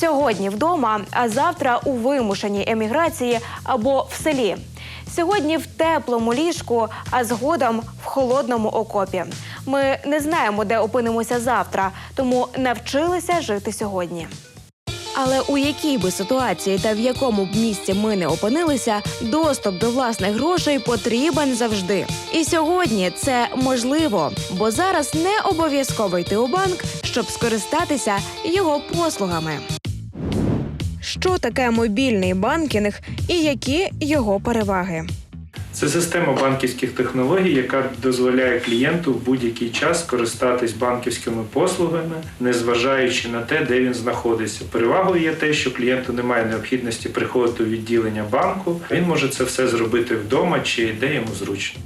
Сьогодні вдома, а завтра у вимушеній еміграції або в селі. Сьогодні в теплому ліжку, а згодом в холодному окопі. Ми не знаємо, де опинимося завтра, тому навчилися жити сьогодні. Але у якій би ситуації та в якому б місці ми не опинилися, доступ до власних грошей потрібен завжди. І сьогодні це можливо, бо зараз не обов'язково йти у банк, щоб скористатися його послугами. Що таке мобільний банкінг і які його переваги? Це система банківських технологій, яка дозволяє клієнту в будь-який час користатись банківськими послугами, незважаючи на те, де він знаходиться. Перевагою є те, що клієнту немає необхідності приходити у відділення банку. Він може це все зробити вдома чи де йому зручно.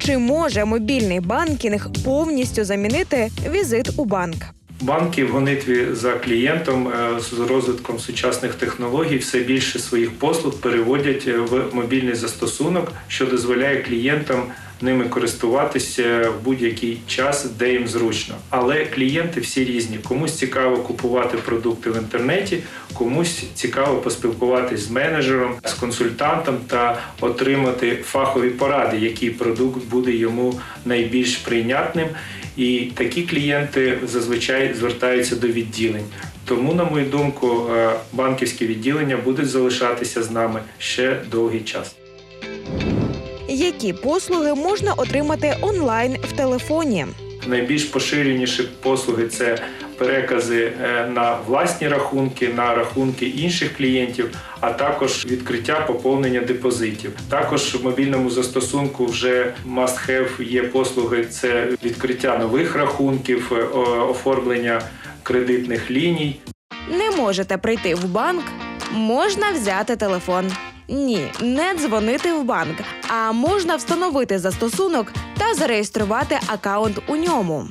Чи може мобільний банкінг повністю замінити візит у банк? Банки в гонитві за клієнтом е, з розвитком сучасних технологій все більше своїх послуг переводять е, в мобільний застосунок, що дозволяє клієнтам ними користуватися в будь-який час, де їм зручно. Але клієнти всі різні. Комусь цікаво купувати продукти в інтернеті, комусь цікаво поспілкуватись з менеджером, з консультантом та отримати фахові поради, який продукт буде йому найбільш прийнятним. І такі клієнти зазвичай звертаються до відділень. Тому, на мою думку, е, банківські відділення будуть залишатися з нами ще довгий час. Які послуги можна отримати онлайн в телефоні? Найбільш поширеніші послуги це перекази е, на власні рахунки, на рахунки інших клієнтів, а також відкриття поповнення депозитів. Також в мобільному застосунку вже must have є послуги: це відкриття нових рахунків, е, оформлення кредитних ліній. Не можете прийти в банк, можна взяти телефон. Ні, не дзвонити в банк, а можна встановити застосунок та зареєструвати акаунт у ньому.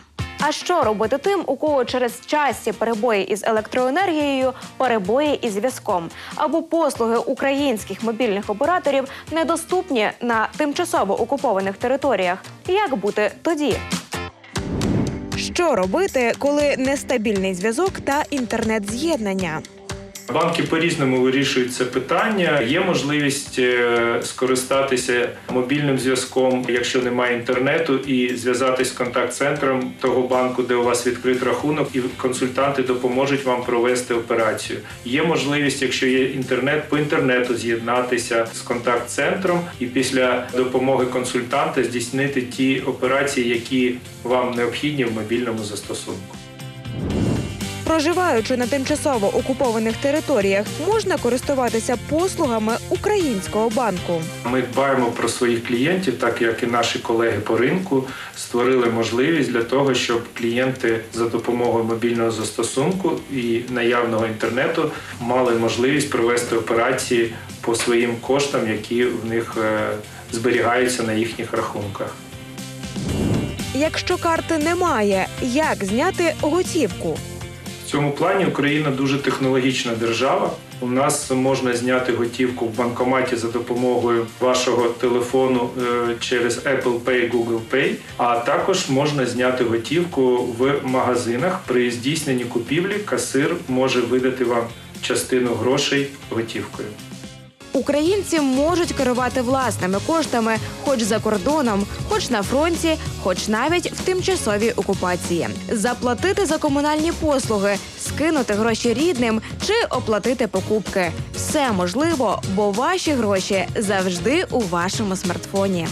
А що робити тим, у кого через часті перебої із електроенергією, перебої із зв'язком або послуги українських мобільних операторів недоступні на тимчасово окупованих територіях? Як бути тоді? Що робити, коли нестабільний зв'язок та інтернет-з'єднання? Банки по-різному вирішують це питання. Є можливість е, скористатися мобільним зв'язком, якщо немає інтернету, і зв'язатись з контакт-центром того банку, де у вас відкрит рахунок, і консультанти допоможуть вам провести операцію. Є можливість, якщо є інтернет, по інтернету з'єднатися з контакт-центром і після допомоги консультанта здійснити ті операції, які вам необхідні в мобільному застосунку. Проживаючи на тимчасово окупованих територіях, можна користуватися послугами українського банку. Ми дбаємо про своїх клієнтів, так як і наші колеги по ринку створили можливість для того, щоб клієнти за допомогою мобільного застосунку і наявного інтернету мали можливість провести операції по своїм коштам, які в них е, зберігаються на їхніх рахунках. Якщо карти немає, як зняти готівку? Цьому плані Україна дуже технологічна держава. У нас можна зняти готівку в банкоматі за допомогою вашого телефону е, через Apple Pay, Google Pay, а також можна зняти готівку в магазинах. При здійсненні купівлі касир може видати вам частину грошей готівкою. Українці можуть керувати власними коштами, хоч за кордоном, хоч на фронті, хоч навіть в тимчасовій окупації. Заплатити за комунальні послуги, скинути гроші рідним чи оплатити покупки. Все можливо, бо ваші гроші завжди у вашому смартфоні.